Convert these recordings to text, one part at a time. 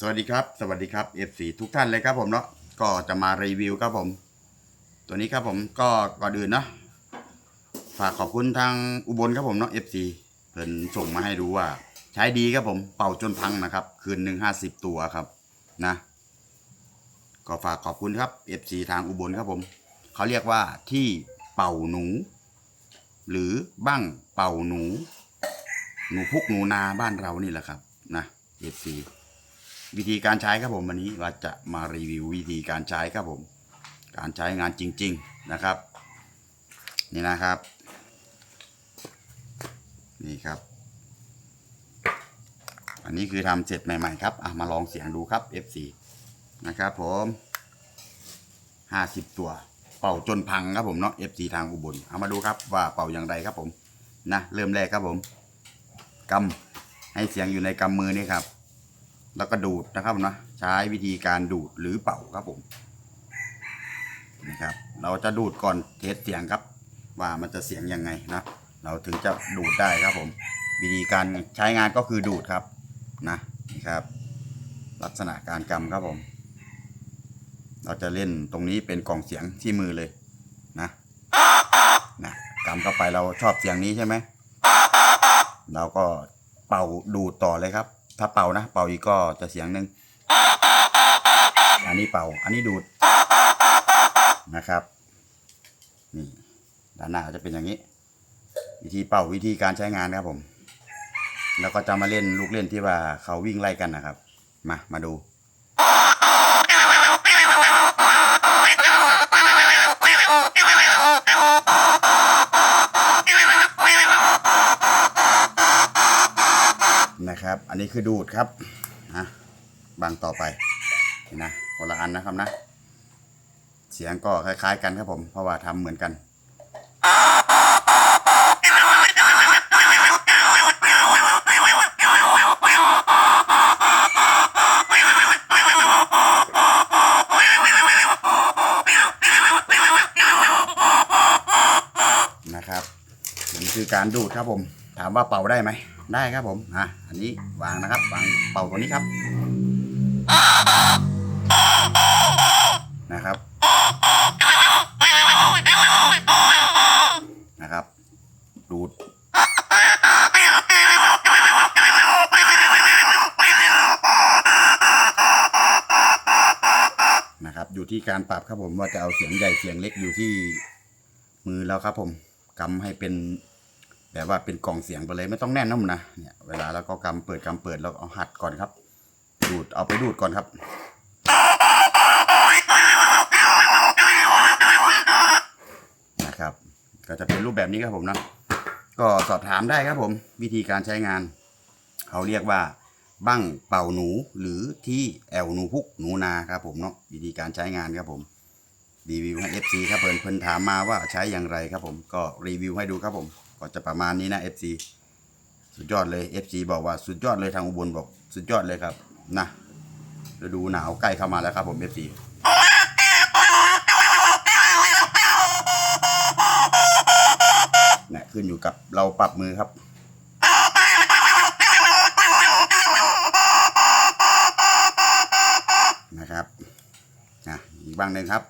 สวัสดีครับ สวัสดีครับ FC ทุกท่านเลยครับผมเนาะก็จะมารีวิวครับผม ตัวนี้ครับผมก็ก่อนอื่นเนาะฝากขอบคุณทางอุบลครับผมเนาะ FC เพิ่นส่งมาให้ดูว่า ใช้ดีครับผม เป่าจนพังนะครับ คืนหนึ่งห้าสิบตัวครับนะ ก็ฝากขอบคุณครับ FC ทางอุบลครับผมเขาเรียกว่าที่เป่าหนู หรือบ้างเป่าหนู หนูพุกหนูนาบ้านเรานี่แหละครับนะ FC วิธีการใช้ครับผมวันนี้เราจะมารีวิววิธีการใช้ครับผม การใช้งานจริง ๆนะครับ นี่นะครับ นี่ครับ อันนี้คือทำเสร็จใหม่ๆครับอะมาลองเสียงดูครับ F4 นะครับผมห้าสิบตัว เป่าจนพังครับผมเนาะ F4 ทางอุบลเอามาดูครับว่าเป่าอย่างไรครับผมนะเริ่มแรกครับผมกำให้เสียงอยู่ในกำมือนี่ครับ แล้วก็ดูดนะครับนะใช้วิธีการดูดหรือเป่าครับผมนะครับ เราจะดูดก่อนเทสเสียงครับ ว่ามันจะเสียงยังไงนะเราถึงจะดูดได้ครับผม วิธีการใช้งานก็คือดูดครับนะนี่ครับ ลักษณะการกำครับผม เราจะเล่นตรงนี้เป็นกล่องเสียงที่มือเลยนะนะกำเข้าไปเราชอบเสียงนี้ใช่ไหมเราก็เป่าดูดต่อเลยครับ ถ้าเป่านะ เป่าอีกก็จะเสียงหนึ่งอันนี้เป่า อันนี้ดูดนะครับ นี่ด้านหน้าจะเป็นอย่างนี้ วิธีเป่าวิธีการใช้งานครับผม แล้วก็จะมาเล่นลูกเล่นที่ว่าเขาวิ่งไล่กันนะครับ มา มาดู ครับ อันนี้คือดูดครับนะบางต่อไปนี่นะคนละอันนะครับนะ เสียงก็คล้าย ๆ กันครับผม เพราะว่าทำเหมือนกันนะครับนี่คือการดูดครับผม ถามว่าเป่าได้ไหม ได้ครับผมอะอันนี้วางนะครับวางเป่าตัวนี้ครับ นะครับนะครับ ดูดนะครับอยู่ที่การปรับครับผมว่าจะเอาเสียงใหญ่เสียงเล็กอยู่ที่มือแล้วครับผมกำให้เป็น แบบว่าเป็นกล่องเสียงไปเลยไม่ต้องแน่นน้ำนะเนี่ยเวลาแล้วก็กำเปิดกำเปิดแล้วเอาหัดก่อนครับ ดูดเอาไปดูดก่อนครับนะครับ ก็จะเป็นรูปแบบนี้ครับผมนะก็สอบถามได้ครับผม วิธีการใช้งาน เขาเรียกว่า บั้งเป่าหนูหรือที่แอลหนูพุกหนูนาครับผมเนาะวิธีการใช้งานครับผมรีวิวให้ FC ครับเพิ่นเพิ่นถามมาว่าใช้อย่างไรครับผมก็รีวิวให้ดูครับผม ก็จะประมาณนี้นะ FC สุดยอดเลย FC บอกว่าสุดยอดเลยทางอุบลบอกสุดยอดเลยครับนะฤดูหนาวใกล้เข้ามาแล้วครับผม FC เนี่ยขึ้นอยู่กับเราปรับมือครับนะครับนะอีกบ้างหนึ่งครับ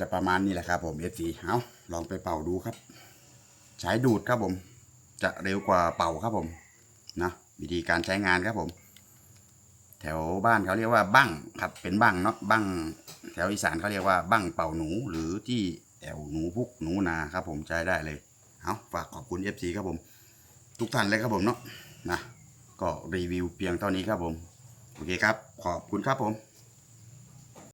จะประมาณนี้แหละครับผม F4 เอาลองไปเป่าดูครับ ใช้ดูดครับผม จะเร็วกว่าเป่าครับผมนะวิธีการใช้งานครับผม แถวบ้านเขาเรียกว่าบั้งครับ เป็นบั้งเนาะบั้งแถวอีสานเขาเรียกว่าบั้งเป่าหนูหรือที่แอวหนูพุกหนูนาครับผมใช้ได้เลยเอาฝากขอบคุณ FC ครับผม ทุกท่านเลยครับผมเนาะนะก็รีวิวเพียงเท่านี้ครับผม โอเคครับ ขอบคุณครับผม